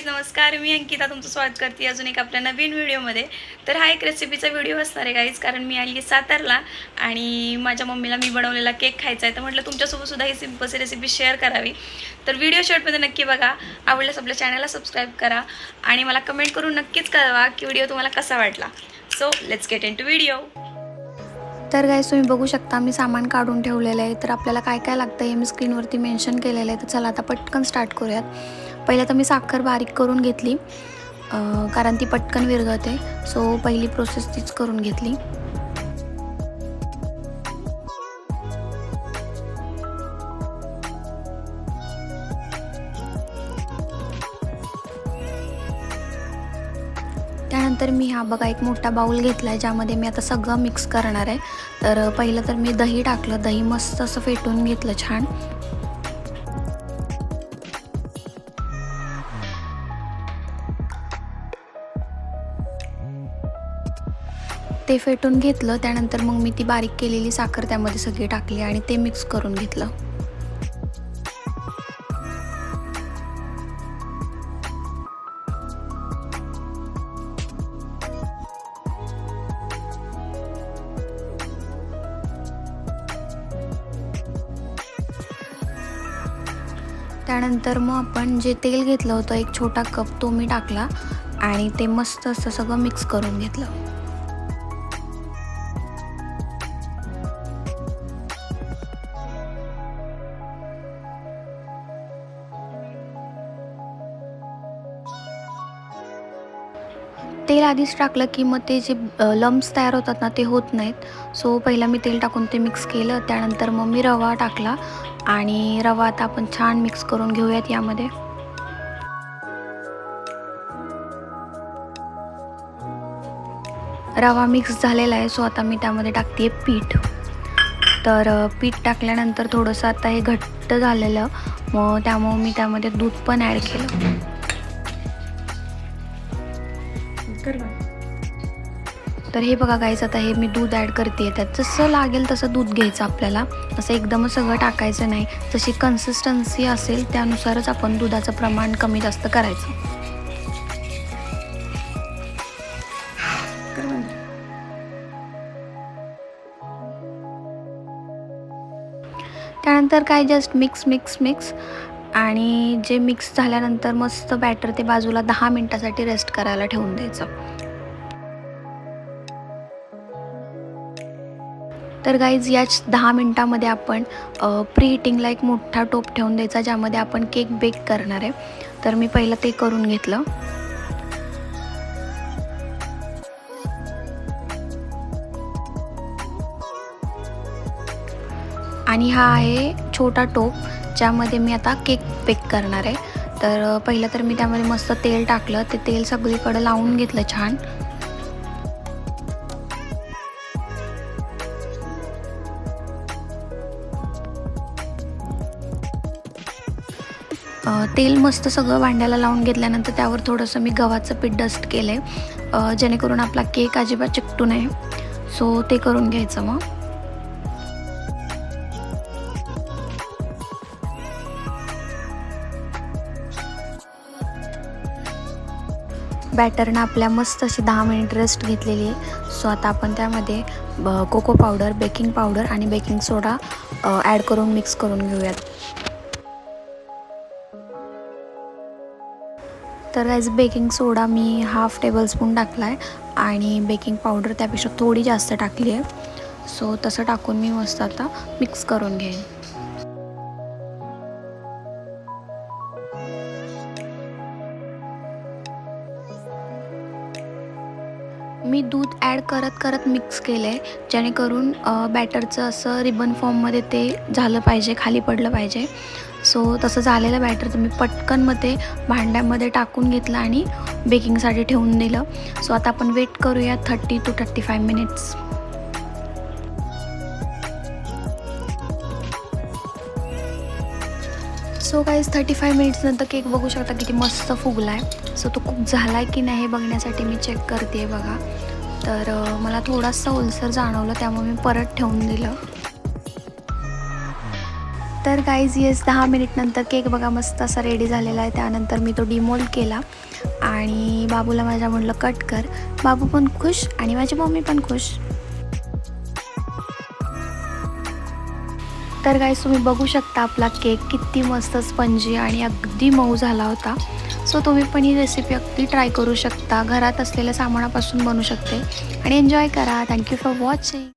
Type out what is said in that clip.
Guys नमस्कार. मी अंकिता तुमचं स्वागत करते अजून एक आपल्या नवीन व्हिडिओमध्ये. तर हा एक रेसिपीचा व्हिडिओ असणार आहे गाईज कारण मी आली सातारला आणि माझ्या मम्मीला मी बनवलेला केक खायचा आहे. तर म्हटलं तुमच्यासोबतसुद्धा ही सिम्पलची रेसिपी शेअर करावी. तर व्हिडिओ शॉर्टमध्ये नक्की बघा. आवडल्यास आपल्या चॅनलला सबस्क्राईब करा आणि मला कमेंट करून नक्कीच कळवा की व्हिडिओ तुम्हाला कसा वाटला. So let's get into video तर गाईस तुम्ही बघू शकता मी सामान काढून ठेवलेलं आहे. तर आपल्याला काय काय लागतं हे मी स्क्रीनवरती मेन्शन केलेलं आहे. तर चला आता पटकन स्टार्ट करूयात. पहिलं तर मी साखर बारीक करून घेतली. कारण ती पटकन विरघळते. सो पहिली प्रोसेस तीच करून घेतली. त्यानंतर मी हा बघा एक मोठा बाऊल घेतला आहे ज्यामध्ये मी आता सगळं मिक्स करणार आहे. तर पहिलं तर मी दही टाकलं. दही मस्त असं फेटून घेतलं छान. ते फेटून घेतलं त्यानंतर मग मी ती बारीक केलेली साखर त्यामध्ये सगळी टाकली आणि ते मिक्स करून घेतलं. त्यानंतर मग आपण जे तेल घेतलं होतं एक छोटा कप तो मी टाकला आणि ते मस्त असं सगळं मिक्स करून घेतलं. तेल आधीच टाकलं की मग ते जे लम्स तयार होतात ना ते होत नाहीत. सो पहिला मी तेल टाकून ते मिक्स केलं. त्यानंतर मग मी रवा टाकला. आणि रवा आता आपण छान मिक्स करून घेऊयात यामध्ये. रवा मिक्स झालेला आहे. सो आता मी त्यामध्ये टाकते पीठ. तर पीठ टाकल्यानंतर थोडंसं आता हे घट्ट झालेलं. मग त्यामुळं मी त्यामध्ये दूध पण ॲड केलं. तर हे बघा गाईच आता हे मी दूध ॲड करते त्यात जसं लागेल तसं दूध घ्यायचं आपल्याला. असं एकदमच सगळं टाकायचं नाही. जशी कन्सिस्टन्सी असेल त्यानुसारच आपण दुधाचं प्रमाण कमी जास्त करायचं. त्यानंतर काय जस्ट मिक्स मिक्स मिक्स आणि जे मिक्स झाल्यानंतर मस्त बॅटर ते बाजूला दहा मिनटासाठी रेस्ट करायला ठेवून द्यायचं. तर गाईज याच दहा मिनटामध्ये आपण प्री हिटिंगला एक मोठा टोप ठेवून द्यायचा ज्यामध्ये आपण केक बेक करणार आहे. तर मी पहिलं ते करून घेतलं. आणि हा आहे छोटा टोप ज्यामध्ये मी आता केक बेक करणार आहे. तर पहिलं तर मी त्यामध्ये मस्त तेल टाकलं. ते तेल सगळीकडे लावून घेतलं छान. तेल मस्त सगळं भांड्याला लावून घेतल्यानंतर त्यावर थोडंसं मी गव्हाचं पीठ डस्ट केलं आहे जेणेकरून आपला केक अजिबात चिकटू नये. सो ते करून घ्यायचं मग. बॅटरनं आपल्या मस्त अशी दहा मिनिट रेस्ट घेतलेली आहे. सो आता आपण त्यामध्ये ब- कोको पावडर बेकिंग पावडर आणि बेकिंग सोडा ॲड करून मिक्स करून घेऊयात. तर ॲज बेकिंग सोडा मी हाफ टेबलस्पून टाकला आहे आणि बेकिंग पावडर त्यापेक्षा थोडी जास्त टाकली आहे सो तसं टाकून मी मस्त आता मिक्स करून घेईन. मी दूध ॲड करत करत मिक्स केलं आहे जेणेकरून बॅटरचं असं रिबन फॉर्ममध्ये ते झालं पाहिजे खाली पडलं पाहिजे. सो तसं झालेलं बॅटर तुम्ही पटकन मग भांड्यामध्ये टाकून घेतलं आणि बेकिंगसाठी ठेवून दिलं. सो आता आपण वेट करूया thirty two thirty five minutes so काहीच थर्टी फाय मिनिट्सनंतर केक बघू शकता किती मस्त फुगला आहे सो तो खूप झाला आहे की नाही हे बघण्यासाठी मी चेक करते बघा. तर मला थोडासा ओलसर जाणवलं त्यामुळे मी परत ठेवून दिलं. तर गाईज येस दहा मिनिटनंतर केक बघा मस्त असा रेडी झालेला आहे. त्यानंतर मी तो डिमोल्ड केला. आणि बाबूला माझ्या म्हटलं कट कर. बाबू पण खुश आणि माझी मम्मी पण खुश. तर काय तुम्ही बघू शकता आपला केक किती मस्त स्पंजी आणि अगदी मऊ झाला होता. सो तुम्ही पण ही रेसिपी अगदी ट्राय करू शकता. घरात असलेल्या सामानापासून बनवू शकते. आणि एन्जॉय करा. Thank you for watching